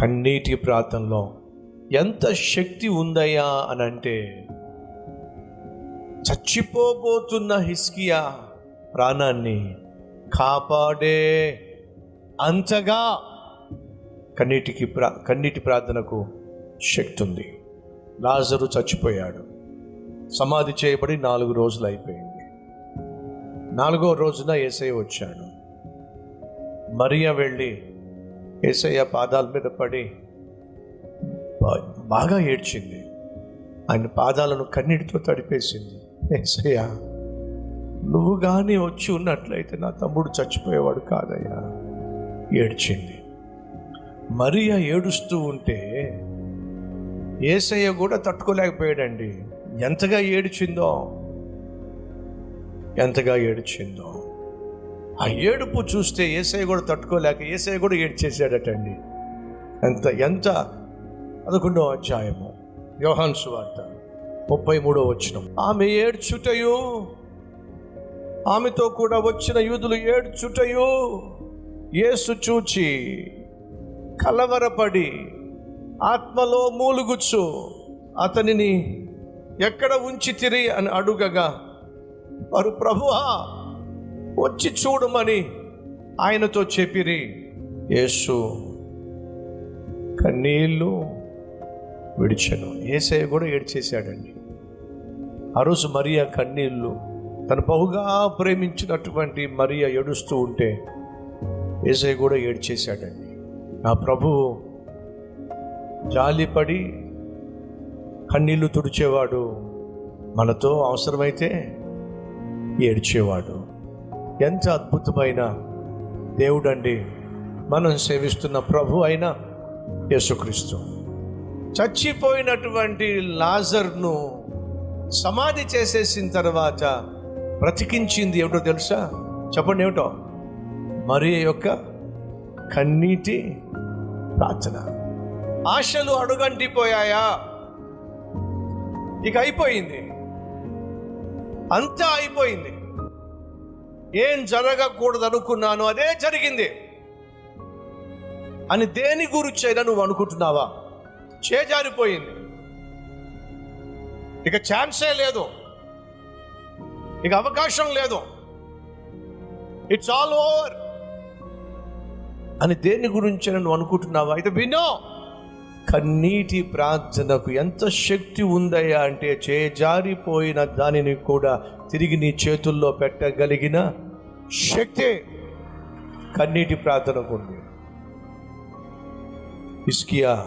కన్నీటి ప్రాంతంలో ఎంత శక్తి ఉందయ్యా అని అంటే చచ్చిపోబోతున్న హిస్కియా ప్రాణాన్ని కాపాడే అంతగా కన్నీటికి ప్రా కన్నీటి ప్రార్థనకు శక్తి ఉంది. లాజరు చచ్చిపోయాడు. సమాధి చేయబడి నాలుగు రోజులు అయిపోయింది. నాలుగో రోజున ఏసై వచ్చాడు. మరియ వెళ్ళి ఏసయ్య పాదాల మీద పడి బాగా ఏడ్చింది. ఆయన పాదాలను కన్నీటితో తడిపేసింది. ఏసయ్య నువ్వు కానీ వచ్చి ఉన్నట్లయితే నా తమ్ముడు చచ్చిపోయేవాడు కాదయ్యా ఏడ్చింది. మరియా ఏడుస్తూ ఉంటే ఏసయ్య కూడా తట్టుకోలేకపోయాడండి. ఎంతగా ఏడ్చిందో ఎంతగా ఏడ్చిందో. ఆ ఏడుపు చూస్తే ఏసఐ కూడా తట్టుకోలేక ఏసఐ కూడా ఏడ్చేసాడటండి ఎంత ఎంత? పదకొండో అధ్యాయము. యోహాన్ సువార్త ముప్పై మూడో వచ్చిన ఆమె ఏడ్చుటయు ఆమెతో కూడా వచ్చిన యూదులు ఏడ్చుటయు యేసు చూచి కలవరపడి ఆత్మలో మూలుగుచ్చు అతనిని ఎక్కడ ఉంచి తిరి అని అడుగగా వారు ప్రభువా వచ్చి చూడమని ఆయనతో చెప్పిరి యేసు కన్నీళ్ళు విడిచను. ఏసయ్య కూడా ఏడ్చేశాడండి. ఆ రోజు మరియా కన్నీళ్ళు తను బహుగా ప్రేమించినటువంటి మరియా ఏడుస్తూ ఉంటే ఏసయ్య కూడా ఏడ్చేశాడండి. నా ప్రభు జాలిపడి కన్నీళ్ళు తుడిచేవాడు మనతో అవసరమైతే ఏడ్చేవాడు. ఎంత అద్భుతమైన దేవుడండి. మనం సేవిస్తున్న ప్రభు అయిన యేసుక్రీస్తు. చచ్చిపోయినటువంటి లాజర్ను సమాధి చేసేసిన తర్వాత బ్రతికించింది ఏమిటో తెలుసా? చెప్పండి ఏమిటో? మరి యొక్క కన్నీటి ప్రార్థన. ఆశలు అడుగంటిపోయాయా? ఇక అయిపోయింది. అంతా అయిపోయింది. ఏం జరగకూడదు అనుకున్నాను అదే జరిగింది. అని దేని గురించైనా నువ్వు అనుకుంటున్నావా? చేజారిపోయింది. ఇక ఛాన్సే లేదు. ఇక అవకాశం లేదు. ఇట్స్ ఆల్ ఓవర్ అని దేని గురించి నువ్వు అనుకుంటున్నావా? అయితే వినో కన్నీటి ప్రార్థనకు ఎంత శక్తి ఉందయ్యా అంటే చేజారిపోయిన దానిని కూడా తిరిగి నీ చేతుల్లో పెట్టగలిగిన శక్తి కన్నీటి ప్రార్థనకు ఉంది. ఇస్కియా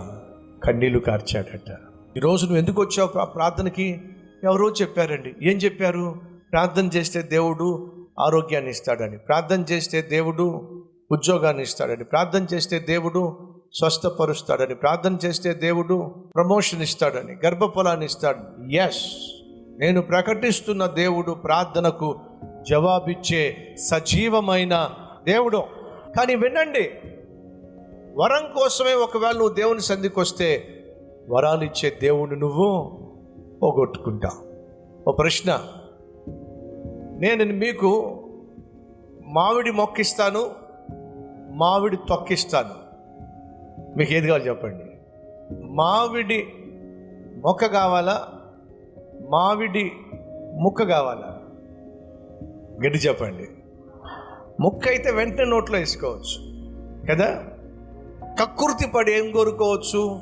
కన్నీళ్ళు కార్చాడట. ఈరోజు నువ్వు ఎందుకు వచ్చావు ఆ ప్రార్థనకి? ఎవరో చెప్పారండి. ఏం చెప్పారు? ప్రార్థన చేస్తే దేవుడు ఆరోగ్యాన్ని ఇస్తాడని. ప్రార్థన చేస్తే దేవుడు ఉద్యోగాన్ని ఇస్తాడని. ప్రార్థన చేస్తే దేవుడు స్వస్థపరుస్తాడని ప్రార్థన చేస్తే దేవుడు ప్రమోషన్ ఇస్తాడని గర్భఫలాన్ని ఇస్తాడు ఎస్ నేను ప్రకటిస్తున్న దేవుడు ప్రార్థనకు జవాబిచ్చే సజీవమైన దేవుడు. కానీ వినండి వరం కోసమే ఒకవేళ నువ్వు దేవుని సంధికి వస్తే వరాలు ఇచ్చే దేవుడు నువ్వు పోగొట్టుకుంటావు. ఓ ప్రశ్న నేను మీకు మామిడి మొక్కిస్తాను మామిడి తొక్కిస్తాను. మీకు ఏది కావాలి చెప్పండి. మావిడి మొక్క కావాలా? మావిడి ముక్క కావాలా? గడ్డి చెప్పండి. ముక్క అయితే వెంటనే నోట్లో వేసుకోవచ్చు. కదా? కక్కుర్తి పడి ఏం కోరుకోవచ్చు?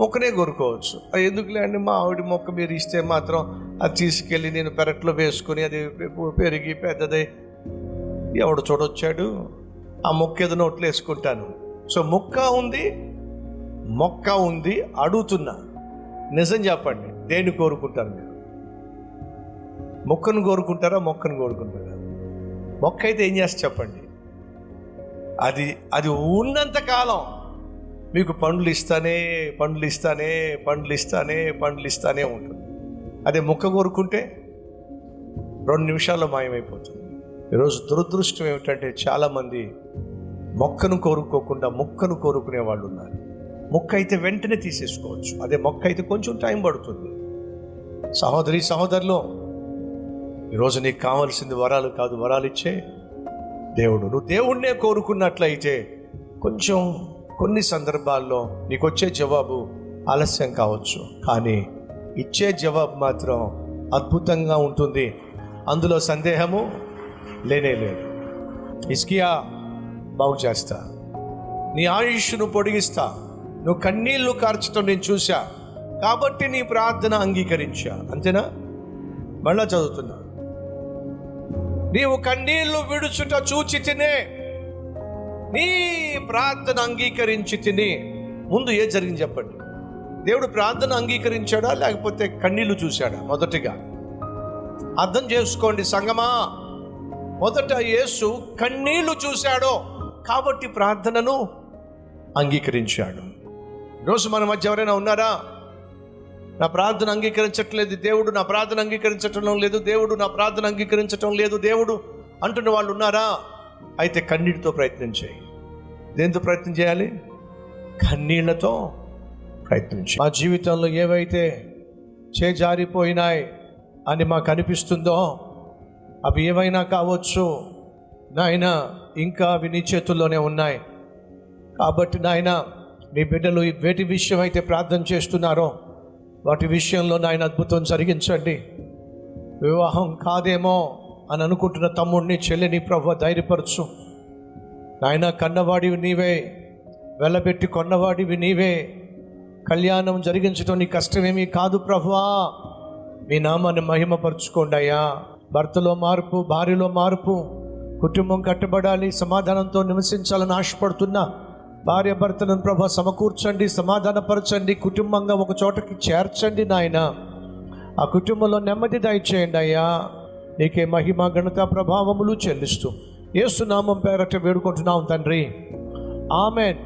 మొక్కనే కోరుకోవచ్చు. అది ఎందుకులే అండి? మా ఆవిడ మొక్క మీరు ఇస్తే మాత్రం అది తీసుకెళ్ళి నేను పెరట్లో వేసుకొని అది పెరిగి పెద్దదై ఎవడు చూడొచ్చాడు? ఆ మొక్క ఏదో నోట్లో వేసుకుంటాను. సో మొక్క ఉంది మొక్క ఉంది అడుగుతున్నా. నిజం చెప్పండి దేన్ని కోరుకుంటారు మీరు? మొక్కను కోరుకుంటారా మొక్కను కోరుకుంటారా? మొక్క అయితే ఏం చేస్తా చెప్పండి. అది అది ఉన్నంత కాలం మీకు పండ్లు ఇస్తానే పండ్లు ఇస్తానే పండ్లు ఇస్తానే పండ్లు ఇస్తానే ఉంటుంది. అదే మొక్క కోరుకుంటే రెండు నిమిషాల్లో మాయమైపోతుంది. ఈరోజు దురదృష్టం ఏమిటంటే చాలామంది మొక్కను కోరుకోకుండా మొక్కను కోరుకునే వాళ్ళు ఉన్నారు. మొక్క అయితే వెంటనే తీసేసుకోవచ్చు. అదే మొక్క అయితే కొంచెం టైం పడుతుంది. సహోదరి సహోదరులు ఈరోజు నీకు కావాల్సింది వరాలు కాదు వరాలు ఇచ్చే దేవుడు. నువ్వు దేవుణ్ణే కోరుకున్నట్లయితే కొంచెం కొన్ని సందర్భాల్లో నీకు వచ్చే జవాబు ఆలస్యం కావచ్చు. కానీ ఇచ్చే జవాబు మాత్రం అద్భుతంగా ఉంటుంది. అందులో సందేహము లేనే లేదు. ఇస్కియా బాగు చేస్తా. నీ ఆయుష్ను పొడిగిస్తా. నువ్వు కన్నీళ్ళు కార్చడం నేను చూశా. కాబట్టి నీ ప్రార్థన అంగీకరించా. అంతేనా? మళ్ళా చదువుతున్నా. నీవు కన్నీళ్ళు విడుచుట చూచి తినే. నీ ప్రార్థన అంగీకరించి తిని. ముందు ఏ జరిగింది చెప్పండి. దేవుడు ప్రార్థన అంగీకరించాడా? లేకపోతే కన్నీళ్ళు చూశాడా? మొదటిగా. అర్థం చేసుకోండి సంగమా. మొదట యేసు కన్నీళ్ళు చూశాడో. కాబట్టి ప్రార్థనను అంగీకరించాడు. ఈరోజు మన మధ్య ఎవరైనా ఉన్నారా? నా ప్రార్థన అంగీకరించట్లేదు దేవుడు నా ప్రార్థన అంగీకరించటం లేదు దేవుడు నా ప్రార్థన అంగీకరించటం లేదు దేవుడు అంటున్న వాళ్ళు ఉన్నారా? అయితే కన్నీటితో ప్రయత్నం చేయి. దేంతో ప్రయత్నం చేయాలి? కన్నీళ్ళతో ప్రయత్నం చేయి. మా జీవితంలో ఏవైతే చేజారిపోయినాయి అని మాకు అనిపిస్తుందో అవి ఏవైనా కావచ్చు. నాయన ఇంకా అవి నీ చేతుల్లోనే ఉన్నాయి. కాబట్టి నాయన నీ బిడ్డలు వేటి విషయం అయితే ప్రార్థన చేస్తున్నారో వాటి విషయంలో నాయన అద్భుతం జరిగించండి. వివాహం కాదేమో అని అనుకుంటున్న తమ్ముడిని చెల్లిని ప్రభు ధైర్యపరచు. నాయన కన్నవాడివి నీవే వెళ్ళబెట్టి కొన్నవాడివి నీవే. కళ్యాణం జరిగించడం నీ కష్టమేమీ కాదు ప్రభువా. మీ నామాన్ని మహిమపరచుకోండి అయ్యా. భర్తలో మార్పు భార్యలో మార్పు కుటుంబం కట్టబడాలి సమాధానంతో నివసించాలని ఆశపడుతున్నా భార్య భర్తలను ప్రభా సమకూర్చండి సమాధానపరచండి కుటుంబంగా ఒక చోటకి చేర్చండి నాయన. ఆ కుటుంబంలో నెమ్మది దయచేయండి అయ్యా. నీకే మహిమ ఘనత ప్రభావములు చెల్లిస్తూ ఏసునామం పేరట వేడుకుంటున్నాం తండ్రి. ఆమెన్.